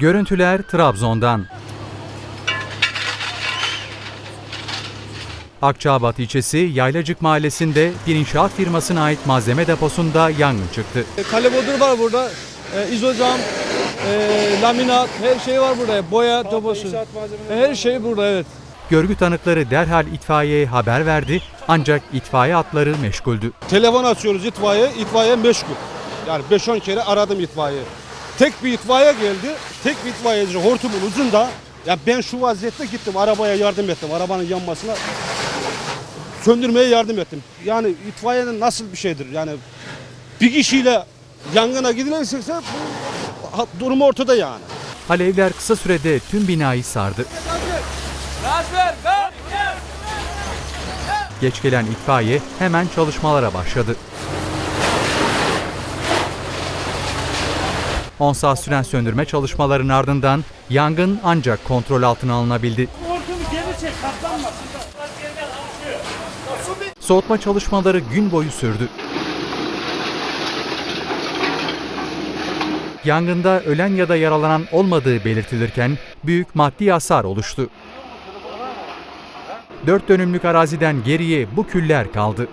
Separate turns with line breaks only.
Görüntüler Trabzon'dan. Akçabat ilçesi Yaylacık mahallesinde bir inşaat firmasına ait malzeme deposunda yangın çıktı.
E, Kale bodur var burada. E, izocam, e, laminat, her şey var burada. Boya, deposu. E, Her şey burada evet.
Görgü tanıkları derhal itfaiyeye haber verdi ancak itfaiye atları meşguldü.
Telefon açıyoruz itfaiye, itfaiye meşgul. Yani 5-10 kere aradım itfaiye. Tek bir itfaiye geldi, tek bir itfaiyeci hortumun ucunda. Ya ben şu vaziyette gittim, arabaya yardım ettim, arabanın yanmasına söndürmeye yardım ettim. Yani itfaiyenin nasıl bir şeydir? Yani bir kişiyle yangına gidilirse bu durum ortada yani.
Alevler kısa sürede tüm binayı sardı. Geç gelen itfaiye hemen çalışmalara başladı. 10 saat süren söndürme çalışmalarının ardından yangın ancak kontrol altına alınabildi. Soğutma çalışmaları gün boyu sürdü. Yangında ölen ya da yaralanan olmadığı belirtilirken büyük maddi hasar oluştu. Dört dönümlük araziden geriye bu küller kaldı.